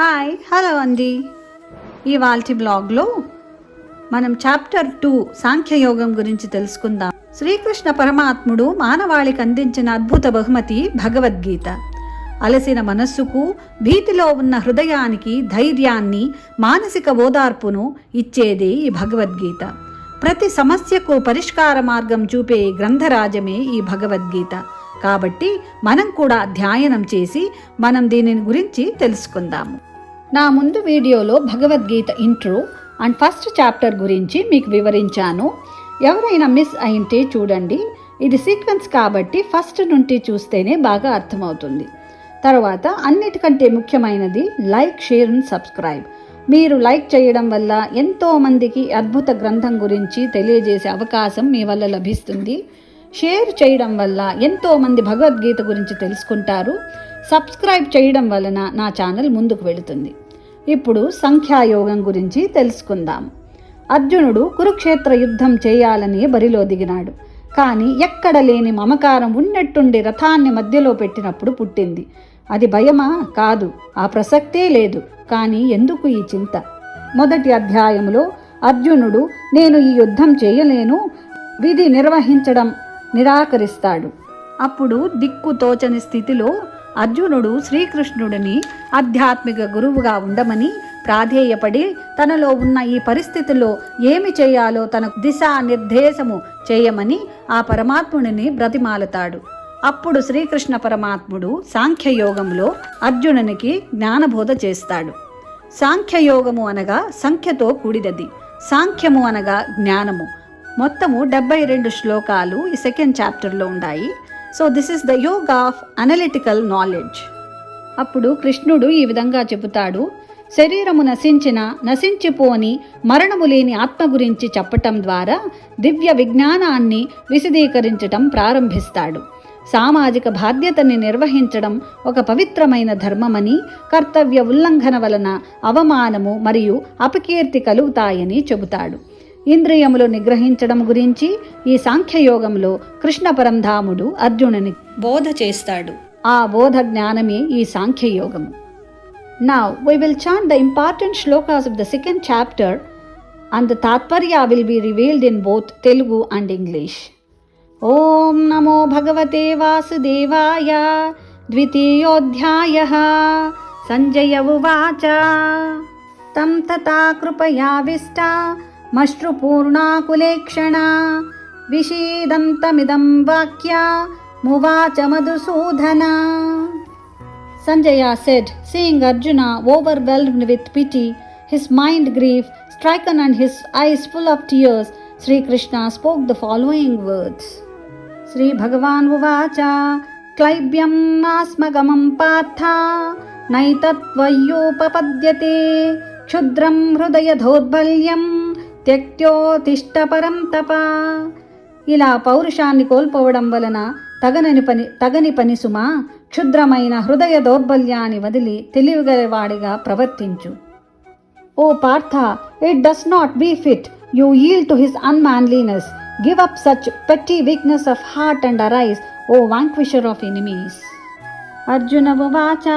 Hi hello అండి. ఇవాల్టి బ్లాగ్లో మనం చాప్టర్ టూ సాంఖ్యయోగం గురించి తెలుసుకుందాం. శ్రీకృష్ణ పరమాత్ముడు మానవాళికి అందించిన అద్భుత బహుమతి భగవద్గీత. అలసిన మనస్సుకు భీతిలో ఉన్న హృదయానికి ధైర్యాన్ని మానసిక ఓదార్పును ఇచ్చేదే ఈ భగవద్గీత. ప్రతి సమస్యకు పరిష్కార మార్గం చూపే గ్రంథరాజమే ఈ భగవద్గీత. కాబట్టి మనం కూడా అధ్యయనం చేసి మనం దీనిని గురించి తెలుసుకుందాము. నా ముందు వీడియోలో Bhagavad Gita intro and first chapter గురించి మీకు వివరించాను. ఎవరైనా మిస్ అయింటే చూడండి. ఇది సీక్వెన్స్ కాబట్టి ఫస్ట్ నుండి చూస్తేనే బాగా అర్థమవుతుంది. తర్వాత అన్నిటికంటే ముఖ్యమైనది లైక్ షేర్ అండ్ సబ్స్క్రైబ్. మీరు లైక్ చేయడం వల్ల ఎంతోమందికి అద్భుత గ్రంథం గురించి తెలియజేసే అవకాశం మీ వల్ల లభిస్తుంది. షేర్ చేయడం వల్ల ఎంతోమంది భగవద్గీత గురించి తెలుసుకుంటారు. సబ్స్క్రైబ్ చేయడం వలన నా ఛానల్ ముందుకు వెళుతుంది. ఇప్పుడు సంఖ్యాయోగం గురించి తెలుసుకుందాం. అర్జునుడు కురుక్షేత్ర యుద్ధం చేయాలని బరిలో దిగినాడు. కానీ ఎక్కడ లేని మమకారం ఉన్నట్టుండి రథాన్ని మధ్యలో పెట్టినప్పుడు పుట్టింది. అది భయమా? కాదు. ఆ ప్రసక్తే లేదు. కానీ ఎందుకు ఈ చింత? మొదటి అధ్యాయంలో అర్జునుడు నేను ఈ యుద్ధం చేయలేను. విధి నిర్వహించడం నిరాకరిస్తాడు. అప్పుడు దిక్కు తోచని స్థితిలో అర్జునుడు శ్రీకృష్ణుడిని ఆధ్యాత్మిక గురువుగా ఉండమని ప్రాధేయపడి తనలో ఉన్న ఈ పరిస్థితుల్లో ఏమి చేయాలో తనకు దిశా నిర్దేశము చేయమని ఆ పరమాత్ముడిని బ్రతిమాలతాడు. అప్పుడు శ్రీకృష్ణ పరమాత్ముడు సాంఖ్యయోగంలో అర్జునునికి జ్ఞానబోధ చేస్తాడు. సాంఖ్యయోగము అనగా సంఖ్యతో కూడినది. సాంఖ్యము అనగా జ్ఞానము. మొత్తము డెబ్బై రెండు శ్లోకాలు ఈ సెకండ్ చాప్టర్లో ఉన్నాయి. So this is the yog of analytical knowledge అప్పుడు కృష్ణుడు ఈ విధంగా చెబుతాడు. శరీరము నశించిన నశించిపోని మరణము లేని ఆత్మ గురించి చెప్పటం ద్వారా దివ్య విజ్ఞానాన్ని విశదీకరించటం ప్రారంభిస్తాడు. సామాజిక బాధ్యతని నిర్వహించడం ఒక పవిత్రమైన ధర్మమని కర్తవ్య ఉల్లంఘన వలన అవమానము మరియు అపకీర్తి కలుగుతాయని చెబుతాడు. ఇంద్రియములు నిగ్రహించడం గురించి ఈ సాంఖ్యయోగంలో కృష్ణ పరంధాముడు అర్జునుని బోధ చేస్తాడు ఆ బోధ జ్ఞానమే ఈ సాంఖ్యయోగము Now we will chant the important shlokas of the second chapter and the Tatparya will be revealed in both Telugu and English. ॐ नमो भगवते वासुदेवाय द्वितीयोऽध्यायः सञ्जय उवाच तं तथा कृपयाविष्टा मश्रुपूर्णाकुलेक्षणा विषीदन्तमिदं वाक्या मुवाच Madhusudana Sanjaya said, seeing Arjuna overwhelmed with pity, his mind grief stricken and his eyes full of tears, Sri Krishna spoke the following words. Sri Bhagavan Uvacha Klaibyam Asmagamam Patha Naitatvayopapadyate Kshudram Hrudaya Dhodbalyam తప. ఇలా పౌరుషాన్ని కోల్పోవడం వలన తగనని పని తగని పని సుమా క్షుద్రమైన హృదయ దౌర్బల్యాన్ని వదిలి తెలివిగలవాడిగా ప్రవర్తించు. O Partha it does not befit you yield to his unmanliness give up such petty weakness of heart and arise O vanquisher of enemies Arjuna ఉవాచ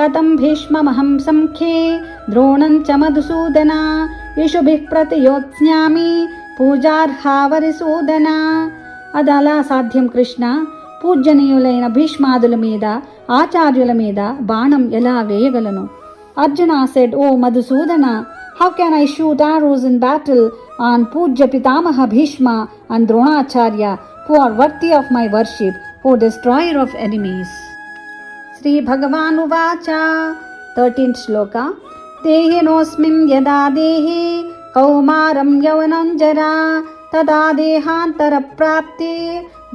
కథం భీష్మమహం సంఖ్యే ద్రోణం చ మధుసూదనా ఇషుభిః ప్రతియోత్స్యామి పూజార్హావరిసూదన. అది అలా సాధ్యం కృష్ణ. పూజనీయులైన భీష్మాదుల మీద ఆచార్యుల మీద బాణం ఎలా వేయగలను? Arjuna said O Madhusudana how can I shoot arrows in battle on pujya pitamaha Bhishma and Dronacharya who are worthy of my worship who destroyer of enemies Shri Bhagavan వాచ థర్టీన్త్ శ్లోక. దేహినోస్మిన్ యదా దేహి కౌమారం యవనం జరా తదా దేహాంతర ప్రాప్తి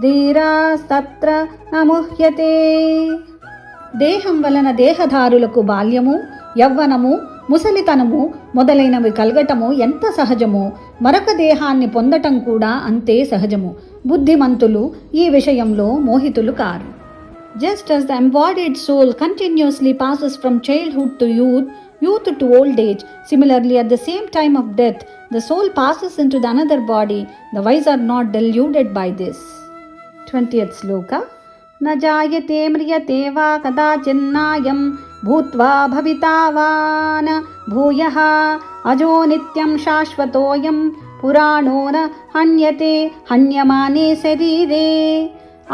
ధీరాస్తత్ర నముహ్యతే దేహం వలన దేహధారులకు బాల్యము యవ్వనము ముసలితనము మొదలైనవి కలగటము ఎంత సహజమో మరొక దేహాన్ని పొందటం కూడా అంతే సహజము. బుద్ధిమంతులు ఈ విషయంలో మోహితులు car. Just as the embodied soul continuously passes from childhood to youth youth to old age, similarly, at the same time of death, the soul passes into the another body. The wise are not deluded by this. 20th sloka. न जायते म्रियते वा कदाचिन्नायं భూత్వా భవితావాన్ భూయः అజో నిత్యం శాశ్వతోయం పురాణో న హన్యతే హన్యమానే శరీరే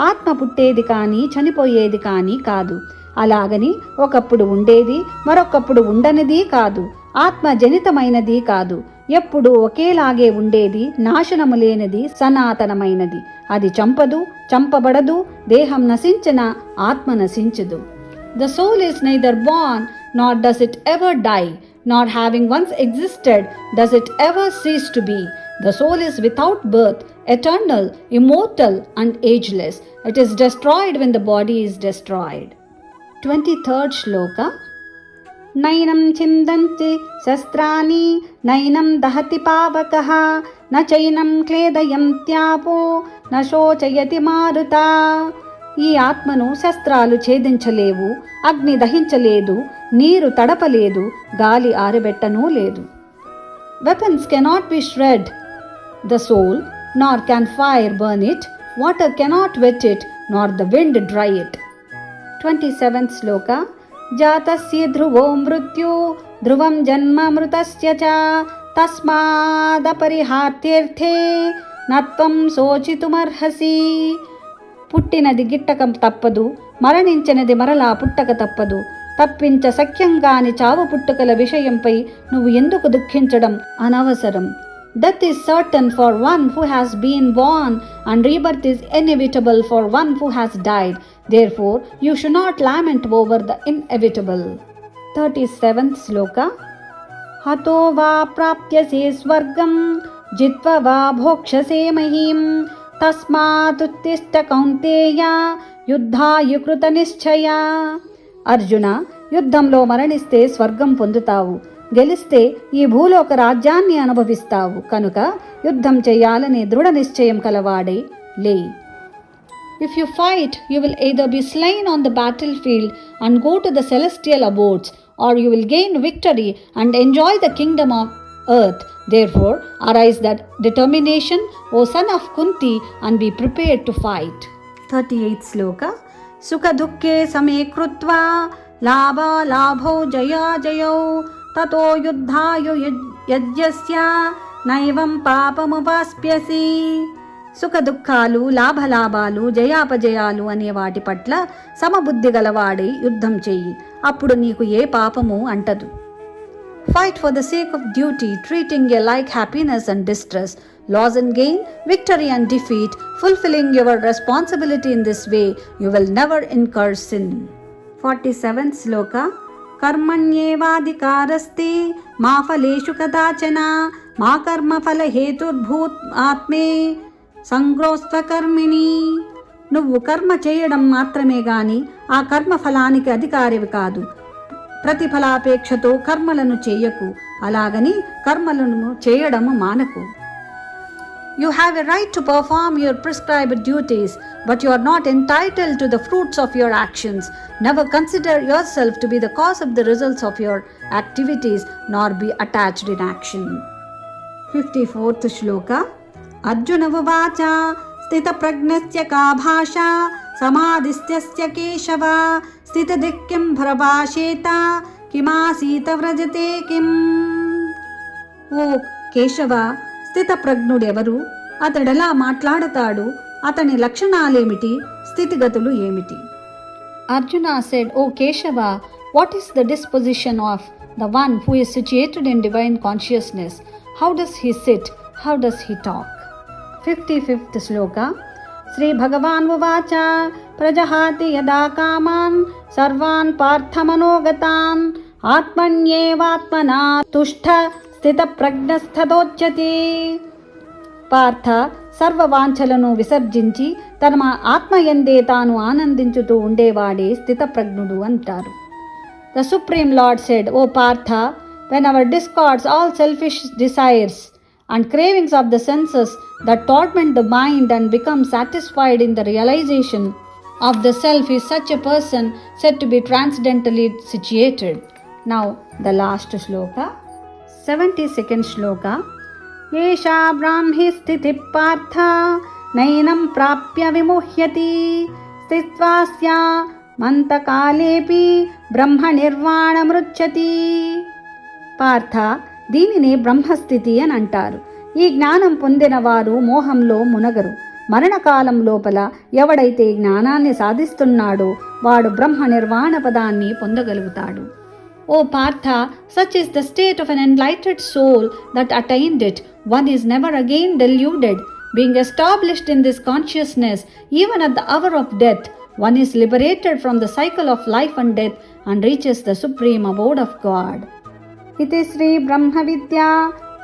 ఆత్మ పుట్టేది కానీ చనిపోయేది కానీ కాదు అలాగని ఒకప్పుడు ఉండేది మరొకప్పుడు ఉండనిది కాదు ఆత్మజనితమైనది కాదు. ఎప్పుడు ఒకేలాగే ఉండేది నాశనము లేనిది సనాతనమైనది. అది చంపదు చంపబడదు దేహం నశించిన ఆత్మ నశించదు. The soul is neither born not does it ever die not having once existed does it ever cease to be the soul is without birth eternal immortal and ageless it is destroyed when the body is destroyed twenty third shloka నైనం చిందంతి శస్త్రాన్ని నైనం దహతి పావకः న చైనం క్లేదయంత్యాపో న శోచయతి మారుత ఈ ఆత్మను శస్త్రాలు ఛేదించలేవు అగ్ని దహించలేదు నీరు తడపలేదు గాలి ఆరబెట్టనూ లేదు. Weapons cannot be shred the soul nor can fire burn it water cannot wet it nor the wind dry it twenty seventh shloka. జాతస్య ధ్రువో మృత్యు ధ్రువం జన్మ మృతస్య చ. నత్వం శోచితుమర్హసి. పుట్టినది గిట్టక తప్పదు మరణించినది మరలా పుట్టక తప్పదు. తప్పించ సఖ్యంగాని చావు పుట్టుకల విషయంపై నువ్వు ఎందుకు దుఃఖించడం అనవసరం? Death is certain for one who has been born, and rebirth is inevitable for one who has died. Therefore, you should not lament over the inevitable. 37th Sloka Hato va prapyase swargam jitva va bhokshase mahim tasmatutista kaunteya yuddha yukrita nischaya Arjuna యుద్ధంలో మరణిస్తే స్వర్గం పొందుతావు గెలిస్తే ఈ భూలోక రాజ్యాన్ని అనుభవిస్తావు కనుక యుద్ధం చేయాలనే దృఢ నిశ్చయం కలవాడే లే If you fight, you will either be slain on the battlefield and go to the celestial abodes, or you will gain victory and enjoy the kingdom of earth. Therefore, arise that determination, O son of Kunti, and be prepared to fight. 38th sloka सुखदुःखे Labho Jaya लाभालाभौ जयाजयौ ततो युद्धायु naivam नैवं पापमुपास्प्यसि సుఖ దుఃఖాలు లాభలాభాలు జయాపజయాలు అనే వాటి పట్ల సమబుద్ధి గలవాడై యుద్ధం చెయ్యి. అప్పుడు నీకు ఏ పాపము అంటదు. Fight for the sake of duty treating alike happiness and distress loss and gain victory and defeat fulfilling your responsibility in this way you will never incur sin forty seven shloka కర్మణ్యేవాధికారస్తి మా ఫలేషు కదాచన మా కర్మఫలహేతుర్భూత్ ఆత్మే సంగ్రోస్తకర్మిణి నువ్వు కర్మ చేయడం మాత్రమే గాని ఆ కర్మ ఫలానికి అధికారివి కాదు. ప్రతిఫలాపేక్షతో కర్మలను చేయకు. అలాగని కర్మలను చేయడము మానకు. You have a right to perform your prescribe duties but you are not entitle to the fruits of your actions never consider yourself to be the cause of the results of your activities nor be attached in action fifty fourth shloka उवाच स्थितप्रज्ञस्य का भाषा समाधिस्त्यस्य केशव स्थितदिक्किं भरभाषेत किमासीत व्रजते किम् ఓ కేశవ స్థితప్రజ్ఞుడెవరు అతడెలా మాట్లాడతాడు అతని లక్షణాలేమిటి స్థితిగతులు ఏమిటి Arjuna said O Keshava what is the disposition of the one who is situated in divine consciousness how does he sit how does he talk fifty fifth shloka. Shri Bhagavan ఉవాచ ప్రజహాతి యదా కామాన్ సర్వాన్ పార్థమనోగతాన్ ఆత్మన్యేవాత్మనా తుష్ట స్థితప్రజ్ఞస్థదోచ్యతి. పార్థ సర్వవాంఛలను విసర్జించి తన ఆత్మయందే తాను ఆనందించుతూ ఉండేవాడే స్థితప్రజ్ఞుడు అంటారు. The supreme lord said O Partha when our discards all selfish desires and cravings of the senses that torment the mind and become satisfied in the realization of the self is such a person said to be transcendently situated. Now, the last shloka, 72nd shloka. एषा ब्राह्मी स्थितिः पार्था नैनं प्राप्य विमुह्यति स्थित्वा स्या मन्तकालेऽपि ब्रह्मनिर्वाणमृच्छति దీనిని బ్రహ్మస్థితి అని అంటారు. ఈ జ్ఞానం పొందిన వారు మోహంలో మునగరు. మరణకాలం లోపల ఎవడైతే జ్ఞానాన్ని సాధిస్తున్నాడో వాడు బ్రహ్మ నిర్వాణ పదాన్ని పొందగలుగుతాడు. O Partha such is the state of an enlightened soul that attained it one is never again deluded being established in this consciousness even at the hour of death one is liberated from the cycle of life and death and reaches the supreme abode of God ఇది శ్రీ బ్రహ్మ విద్యా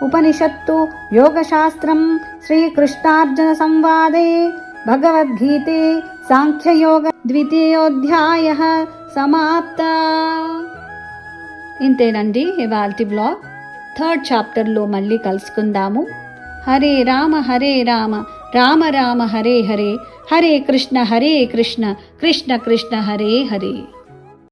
ఉపనిషత్తు యోగశాస్త్రం శ్రీకృష్ణార్జున సంవాదే భగవద్గీతే సాంఖ్యయోగ ద్వితీయోధ్యాయ సమాప్త ఇంతేనండి ఇవాల్టి blog. Third చాప్టర్లో మళ్ళీ కలుసుకుందాము. హరే రామ హరే రామ రామ రామ హరే హరే హరే కృష్ణ హరే కృష్ణ కృష్ణ కృష్ణ హరే హరే.